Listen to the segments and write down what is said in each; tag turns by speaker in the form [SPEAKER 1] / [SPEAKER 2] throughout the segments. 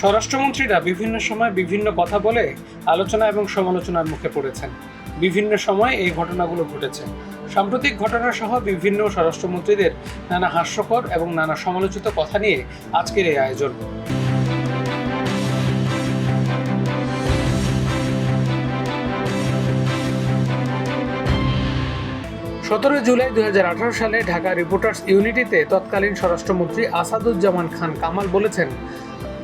[SPEAKER 1] স্বরাষ্ট্রমন্ত্রীরা বিভিন্ন সময় বিভিন্ন কথা বলে আলোচনা এবং সমালোচনার মুখে পড়েছেন। বিভিন্ন সময় এই ঘটনাগুলো ঘটেছে। সাম্প্রতিক ঘটনা সহ বিভিন্ন স্বরাষ্ট্রমন্ত্রীদের নানা হাস্যকর এবং নানা সমালোচিত কথা নিয়ে আজকের এই আয়োজন। সতেরোই জুলাই দুই হাজার আঠারো সালে ঢাকা রিপোর্টার্স ইউনিটিতে তৎকালীন স্বরাষ্ট্রমন্ত্রী আসাদুজ্জামান খান কামাল বলেছেন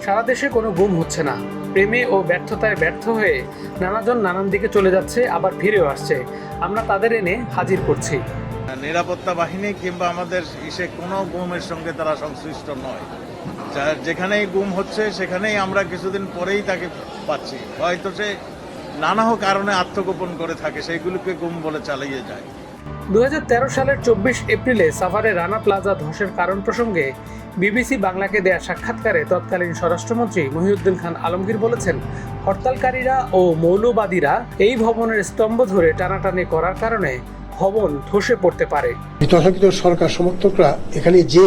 [SPEAKER 1] সারা দেশে কোনো গুম হচ্ছে না। প্রেমে ও ব্যর্থতায় ব্যর্থ হয়ে নানাজন নানান দিকে চলে যাচ্ছে, আবার ফিরেও আসছে। আমরা তাদের এনে হাজির করছি।
[SPEAKER 2] নিরাপত্তা বাহিনী কিংবা আমাদের ইসে কোনো গুমের সঙ্গে তারা সংশ্লিষ্ট নয়। যেখানেই গুম হচ্ছে, সেখানেই আমরা কিছুদিন পরেই তাকে পাচ্ছি। হয়তো সে নানা কারণে আত্মগোপন করে থাকে, সেইগুলোকে গুম বলে চালিয়ে যায়।
[SPEAKER 1] দু হাজার তেরো সালের চব্বিশ এপ্রিলে সাভারে রানা প্লাজা ধসের কারণ প্রসঙ্গে বিবিসি বাংলাকে দেয়া সাক্ষাৎকারে তৎকালীন স্বরাষ্ট্রমন্ত্রী মহিউদ্দিন খান আলমগীর বলেছেন, হরতালকারীরা ও মৌলবাদীরা এই ভবনের স্তম্ভ ধরে টানাটানি করার কারণে ভবন ধসে পড়তে পারে।
[SPEAKER 3] তথাকথিত সরকার সমর্থকরা এখানে যে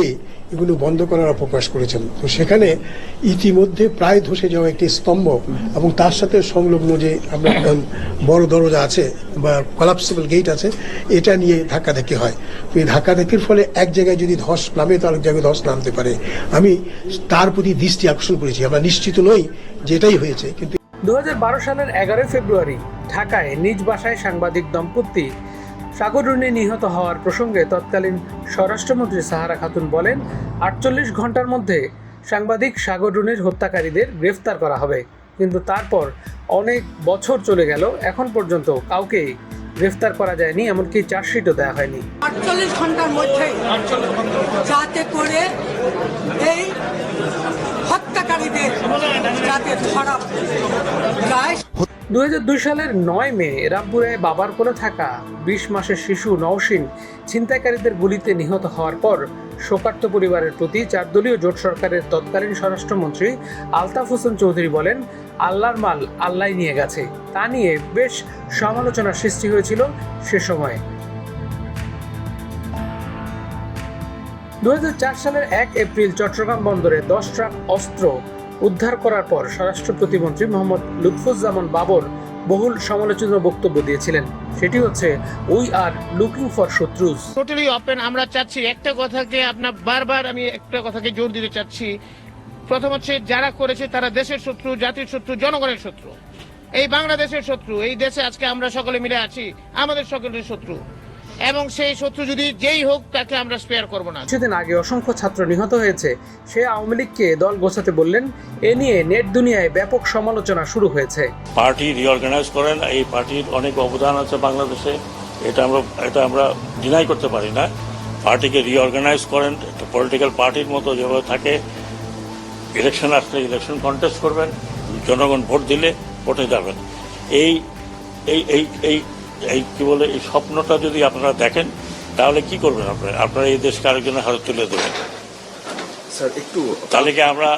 [SPEAKER 3] এগুলো বন্ধ করার অপকাশ করেছেন। তো সেখানে ইতিমধ্যে প্রায় ধসে যাওয়া একটি স্তম্ভ এবং তার সাথে সংলগ্ন যে আমরা বড় দরজা আছে বা কলাপসিবল গেট আছে এটা নিয়ে ধাক্কাধাক্কি হয়। তো এই ধাক্কাধাক্কির ফলে এক জায়গায় যদি ধস নামে তো আরেক জায়গায় ধস নামতে পারে। আমি তার প্রতি দৃষ্টি আকর্ষণ করেছি। আমরা নিশ্চিত নই যে এটাই হয়েছে কিন্তু
[SPEAKER 1] দু হাজার বারো সালের এগারোই ফেব্রুয়ারি ঢাকায় নিজ বাসায় সাংবাদিক দম্পতি সাগররুনি নিহত হওয়ার প্রসঙ্গে তৎকালীন স্বরাষ্ট্রমন্ত্রী সাহারা খাতুন বলেন, আটচল্লিশ ঘণ্টার মধ্যে সাংবাদিক সাগররুনির হত্যাকারীদের গ্রেফতার করা হবে। কিন্তু তারপর অনেক বছর চলে গেল, এখন পর্যন্ত কাউকে গ্রেফতার করা যায়নি, এমনকি চার্জশিটও দেওয়া হয়নি।
[SPEAKER 4] আটচল্লিশ ঘণ্টার মধ্যে যাতে করে এই হত্যাকারীদের যাতে ধরা যায়
[SPEAKER 1] দু হাজার দুই সালের নয় মে রামপুরে বাবার কোলে থাকা বিশ মাসের শিশু নওশিন ছিনতাইকারীদের গুলিতে নিহত হওয়ার পর শোকার্ত পরিবারের প্রতি চারদলীয় জোট সরকারের তৎকালীন স্বরাষ্ট্রমন্ত্রী আলতাফ হোসেন চৌধুরী বলেন, আল্লাহর মাল আল্লাহ নিয়ে গেছে। তা নিয়ে বেশ সমালোচনার সৃষ্টি হয়েছিল সে সময়। দু সালের এক এপ্রিল চট্টগ্রাম বন্দরে দশ ট্রাক অস্ত্র উদ্ধার করার পর স্বরাষ্ট্র প্রতিমন্ত্রী মোহাম্মদ লুৎফুজ্জামান বাবর বহুল সমালোচিত বক্তব্য দিয়েছিলেন। সেটি হচ্ছে উই আর লুকিং ফর শত্রুজ।
[SPEAKER 5] টোটালি ওপেন আমরা চাচ্ছি একটা কথাকে আপনার বারবার আমি একটা কথাকে জোর দিতে চাচ্ছি। প্রথম হচ্ছে, যারা করেছে তারা দেশের শত্রু, জাতির শত্রু, জনগণের শত্রু। এই বাংলাদেশের শত্রু, এই দেশে আজকে আমরা সকলে মিলে আছি, আমাদের সকলের শত্রু। এবং সেই শত্রু যদি যেই হোক তাকে আমরা স্পেয়ার করব না।
[SPEAKER 1] কিছুদিন আগে অসংখ্য ছাত্র নিহত হয়েছে। সে আওয়ামী লীগকে দল গোছাতে বললেন এ নিয়ে নেট দুনিয়ায় ব্যাপক সমালোচনা শুরু হয়েছে।
[SPEAKER 6] পার্টি রিঅর্গানাইজ করেন এই পার্টির অনেক অবদান আছে বাংলাদেশে। এটা আমরা এটা আমরা ডিনাই করতে পারি না। পার্টিকে রিঅর্গানাইজ করেন একটা পলিটিক্যাল পার্টির মতো যেভাবে থাকে। ইলেকশন আসলে ইলেকশন কন্টেস্ট করবেন জনগণ ভোট দিলে ভোটে যাবেন। এই এই এই এই এই কি বলে এই স্বপ্নটা যদি আপনারা দেখেন তাহলে কি করবেন আপনারা? আপনারা এই দেশকে আরেকজনের হাতে তুলে দেবেন।
[SPEAKER 7] স্যার একটু
[SPEAKER 6] তাহলে কি আমরা